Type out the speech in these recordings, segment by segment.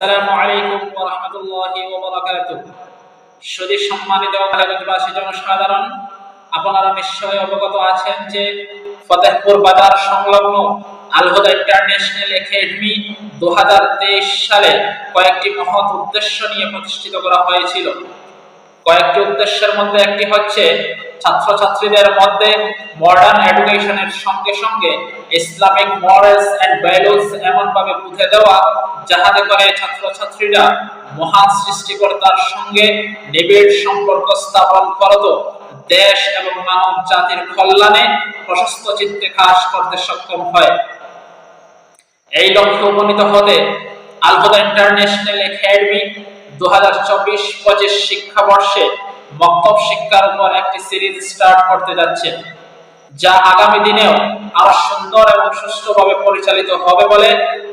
আসসালামু আলাইকুম ওয়া রাহমাতুল্লাহি ওয়া বারাকাতুহু। সম্মানিত জনসাধারণ, আপনারা নিশ্চয়ই অবগত আছেন যে ফতেহপুর বাজার সংলগ্ন আলহুদা ইন্টারন্যাশনাল একাডেমি দু হাজার তেইশ সালে কয়েকটি মহৎ উদ্দেশ্য নিয়ে প্রতিষ্ঠিত করা হয়েছিল। কয়েকটি উদ্দেশ্যের মধ্যে একটি হচ্ছে ছাত্রছাত্রীদের মধ্যে মডার্ন এডুকেশনের সঙ্গে সঙ্গে ইসলামিক মরালস এন্ড ভ্যালুস এমনভাবে বুঝে দেওয়া, যাহাতে করে ছাত্রছাত্রীরা মহান সৃষ্টিকর্তার সঙ্গে নিবিড় সম্পর্ক স্থাপন করত, দেশ এবং মানব জাতির কল্যাণে প্রশস্ত চিত্তে কাজ করতে সক্ষম হয়। এই লক্ষ্যে উপনীত হতে আলহুদা ইন্টারন্যাশনাল একাডেমি দু হাজার চব্বিশ পঁচিশ শিক্ষাবর্ষে মক্তব শিক্ষার উপর একটি সিরিজ স্টার্ট করতে যাচ্ছে, যা আগামী দিনেও আরও সুন্দর এবং সুষ্ঠুভাবে পরিচালিত হবে বলে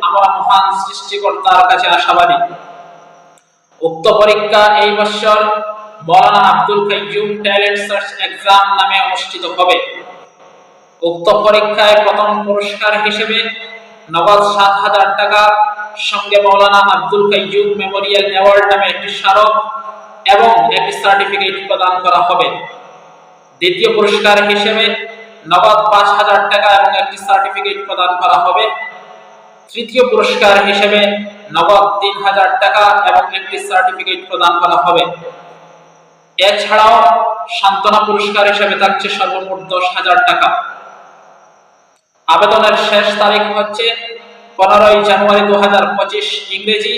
আমরা মহান সৃষ্টিকর্তার কাছে আশাবাদী। উক্ত পরীক্ষা এই বছর Maulana Abdul Qayyum talent search exam নামে অনুষ্ঠিত হবে। উক্ত পরীক্ষায় প্রথম পুরস্কার হিসেবে নগদ সাত হাজার টাকা, সঙ্গে মৌলানা আব্দুল কাইয়ুম মেমোরিয়াল অ্যাওয়ার্ড নামে একটি স্মারক এবং একটি সার্টিফিকেট প্রদান করা হবে। দ্বিতীয় পুরস্কার হিসেবে নগদ পাঁচ হাজার টাকা এবং একটি সার্টিফিকেট প্রদান করা হবে। তৃতীয় পুরস্কার হিসেবে নগদ তিন হাজার টাকা এবং একটি সার্টিফিকেট প্রদান করা হবে। এছাড়াও সান্ত্বনা পুরস্কার হিসেবে থাকছে সর্বমোট দশ হাজার টাকা। আবেদনের শেষ তারিখ হচ্ছে পনেরোই জানুয়ারি দু ইংরেজি।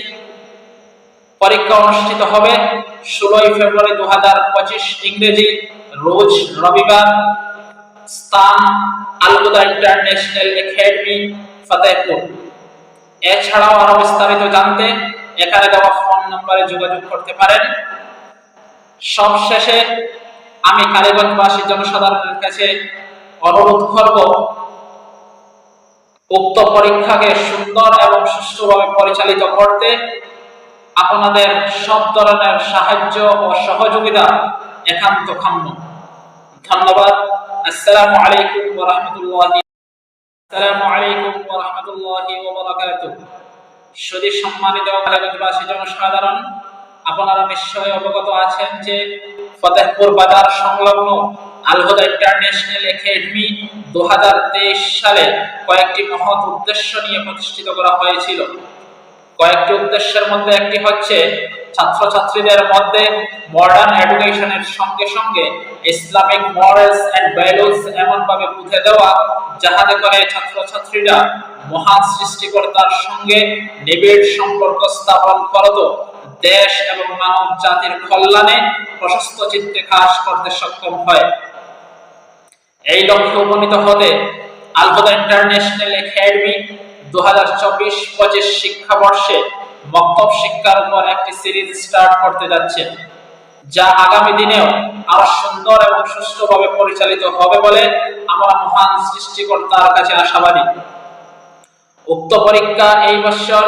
পরীক্ষা অনুষ্ঠিত হবে ষোলোই ফেব্রুয়ারি দু হাজার পঁচিশ ইংরেজি, রোজ রবিবার। স্থান আলগুদা ইন্টারন্যাশনাল একাডেমি, ফতেহপুর। এছাড়াও আরও বিস্তারিত জানতে এখানে দেওয়া ফোন নম্বরে যোগাযোগ করতে পারেন। সবশেষে আমি কালীগঞ্জবাসী জনসাধারণের কাছে অনুরোধ করব, উক্ত পরীক্ষাকে সুন্দর এবং সুষ্ঠুভাবে পরিচালিত করতে আপনাদের সব ধরনের সাহায্য ও সহযোগিতা একান্ত কাম্য ধন্যবাদ। আসসালামু আলাইকুম ওয়া রাহমাতুল্লাহি। আসসালামু আলাইকুম ওয়া রাহমাতুল্লাহি ওয়া বারাকাতুহু। সুধী সম্মানিত কালীগঞ্জবাসী জনসাধারণ, আপনারা নিশ্চয়ই অবগত আছেন যে ফতেহপুর বাজার সংলগ্ন আলহুদা ইন্টারন্যাশনাল একাডেমি দু হাজার তেইশ সালে কয়েকটি মহৎ উদ্দেশ্য নিয়ে প্রতিষ্ঠিত করা হয়েছিল। কয়েকটি উদ্দেশ্যের মধ্যে একটি হচ্ছে ছাত্রছাত্রীদের মধ্যে মডার্ন এডুকেশনের সঙ্গে সঙ্গে ইসলামিক মরালস এন্ড ভ্যালুস এমনভাবে বুঝে দেওয়া, যাহাতে করে ছাত্রছাত্রীরা মহান সৃষ্টিকর্তার সঙ্গে নিবিড় সম্পর্ক স্থাপন করত। দেশ এবং মানব জাতির কল্যাণে প্রশস্ত চিত্তে কাজ করতে সক্ষম হয়। এই লক্ষ্যে উপনীত হতে আলহুদা ইন্টারন্যাশনাল একাডেমি দু হাজার চব্বিশ পঁচিশ শিক্ষাবর্ষে মক্তব শিক্ষার উপর একটি সিরিজ স্টার্ট করতে যাচ্ছে, যা আগামী দিনেও আরও সুন্দর এবং সুষ্ঠুভাবে পরিচালিত হবে বলে আমরা মহান সৃষ্টিকর্তার কাছে আশাবাদী। উক্ত পরীক্ষা এই বছর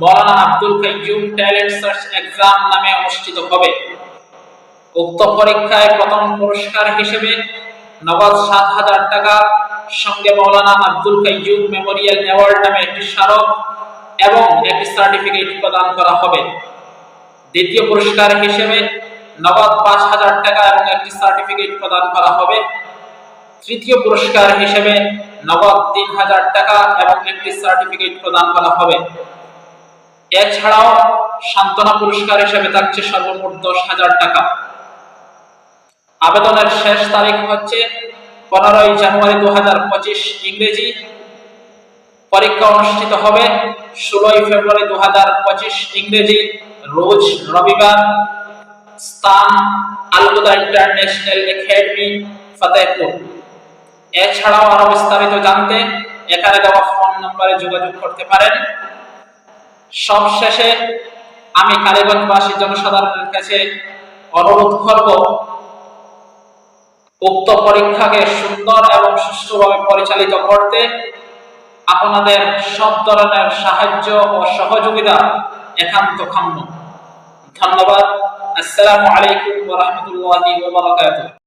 Maulana Abdul Qayyum talent search exam নামে অনুষ্ঠিত হবে। উক্ত পরীক্ষায় প্রথম পুরস্কার হিসেবে নগদ সাত হাজার টাকা সঙ্গে মৌলানা আব্দুল কাইয়ুম মেমোরিয়াল অ্যাওয়ার্ড নামে একটি স্মারক এবং একটি সার্টিফিকেট প্রদান করা হবে। দ্বিতীয় পুরস্কার হিসেবে নগদ পাঁচ হাজার টাকা এবং একটি সার্টিফিকেট প্রদান করা হবে। তৃতীয় পুরস্কার হিসেবে নগদ তিন হাজার টাকা এবং একটি সার্টিফিকেট প্রদান করা হবে। এছাড়াও সান্ত্বনা পুরস্কার হিসেবে থাকছে সর্বমোট দশ হাজার টাকা। আবেদনের শেষ তারিখ হচ্ছে পনেরোই জানুয়ারি দু হাজার পঁচিশ ইংরেজি পরীক্ষা অনুষ্ঠিত হবে। ষোলোই ফেব্রুয়ারি দু হাজার পঁচিশ ইংরেজি, রোজ রবিবার। স্থান আলগুদা ইন্টারন্যাশনাল একাডেমি, ফতেহপুর। এছাড়াও আরও বিস্তারিত জানতে এখানে দেওয়া ফোন নম্বরে যোগাযোগ করতে পারেন। সবশেষে আমি কালীগঞ্জবাসী জনসাধারণের কাছে অনুরোধ করব উক্ত পরীক্ষাকে সুন্দর এবং সুষ্ঠুভাবে পরিচালিত করতে আপনাদের সব ধরনের সাহায্য ও সহযোগিতা একান্ত কাম্য ধন্যবাদ। আসসালামু আলাইকুম ওয়া রাহমাতুল্লাহি ওয়া বারাকাতুহু।